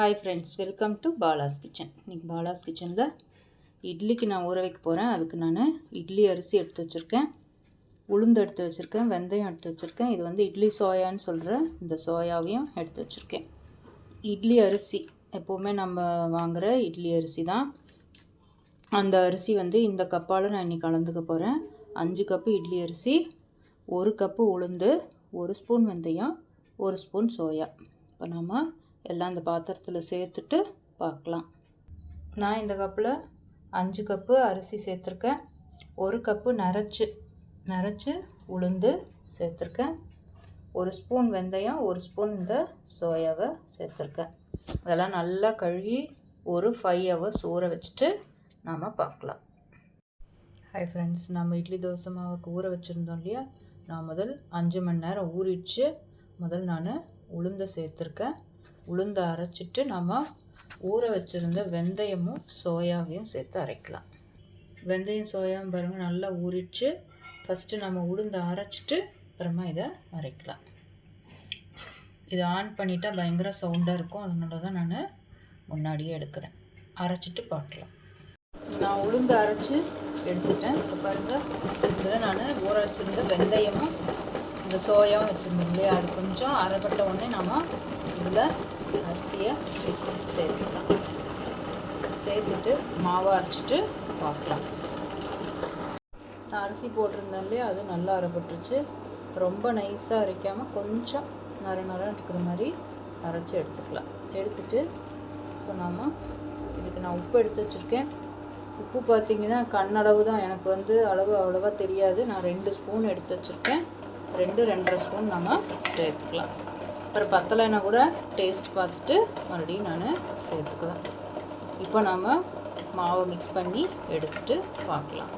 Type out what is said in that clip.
Hi friends welcome to Bala's kitchen இன்றைக்கி பாலாஸ் கிச்சனில் இட்லிக்கு நான் ஊற வைக்க போகிறேன் அதுக்கு நான் இட்லி அரிசி எடுத்து வச்சுருக்கேன். உளுந்து எடுத்து வச்சுருக்கேன். வெந்தயம் எடுத்து வச்சுருக்கேன். இது வந்து இட்லி சோயான்னு சொல்கிற இந்த சோயாவையும் எடுத்து வச்சுருக்கேன். இட்லி அரிசி எப்போவுமே நம்ம வாங்குகிற இட்லி அரிசி தான். அந்த அரிசி வந்து இந்த கப்பால் நான் இன்னைக்கு கலந்துக்க போகிறேன் அஞ்சு கப்பு இட்லி அரிசி ஒரு கப்பு உளுந்து ஒரு ஸ்பூன் வெந்தயம் ஒரு ஸ்பூன் சோயா. இப்போ நம்ம எல்லாம் அந்த பாத்திரத்தில் சேர்த்துட்டு பார்க்கலாம். நான் இந்த கப்பில் அஞ்சு கப்பு அரிசி சேர்த்துருக்கேன். ஒரு கப்பு நரைச்சி நரைச்சி உளுந்து சேர்த்துருக்கேன். ஒரு ஸ்பூன் வெந்தயம் ஒரு ஸ்பூன் இந்த சோயாவை சேர்த்துருக்கேன். அதெல்லாம் நல்லா கழுவி ஒரு ஃபைவ் ஹவர்ஸ் ஊற வச்சுட்டு நாம் பார்க்கலாம். ஹாய் ஃப்ரெண்ட்ஸ் நம்ம இட்லி தோசை மாவுக்கு ஊற வச்சுருந்தோம் இல்லையா? நான் முதல் அஞ்சு மணி நேரம் ஊறிடுச்சு. முதல் நான் உளுந்தை சேர்த்துருக்கேன். உளுந்தை அரைச்சிட்டு நம்ம ஊற வச்சுருந்த வெந்தயமும் சோயாவையும் சேர்த்து அரைக்கலாம். வெந்தயம் சோயாவும் பாருங்கள் நல்லா ஊறிச்சு ஃபஸ்ட்டு நம்ம உளுந்தை அரைச்சிட்டு அப்புறமா இதை அரைக்கலாம். இதை ஆன் பண்ணிட்டா பயங்கர சவுண்டாக இருக்கும். அதனால தான் நான் முன்னாடியே எடுக்கிறேன். அரைச்சிட்டு பார்க்கலாம். நான் உளுந்து அரைச்சி எடுத்துட்டேன். இப்போ பாருங்கள் இதில் நான் ஊற வச்சுருந்த வெந்தயமும் இந்த சோயாவும் வச்சுருந்தோம் இல்லையா? அது கொஞ்சம் அரைப்பட்ட உடனே நம்ம இதில் அரிசியை சேர்த்துக்கலாம். சேர்த்துட்டு மாவை அரைச்சிட்டு பார்க்கலாம். நான் அரிசி போட்டிருந்தேன் இல்லையா? அது நல்லா அரைப்பட்டுருச்சு. ரொம்ப நைஸாக அரைக்காமல் கொஞ்சம் நர நரம் இருக்கிற மாதிரி அரைச்சி எடுத்துக்கலாம். எடுத்துட்டு இப்போ நாம் இதுக்கு நான் உப்பு எடுத்து வச்சுருக்கேன். உப்பு பார்த்திங்கன்னா கண்ணளவு தான். எனக்கு வந்து அளவு அவ்வளோவா தெரியாது. நான் ரெண்டு ஸ்பூன் எடுத்து வச்சுருக்கேன். ரெண்டு ரெண்டரை ஸ்பூன் நம்ம சேர்த்துக்கலாம். அப்புறம் பத்தலைன்னா கூட டேஸ்ட் பார்த்துட்டு மறுபடியும் நான் சேர்த்துக்கலாம். இப்போ நாம் மாவை மிக்ஸ் பண்ணி எடுத்துகிட்டு பார்க்கலாம்.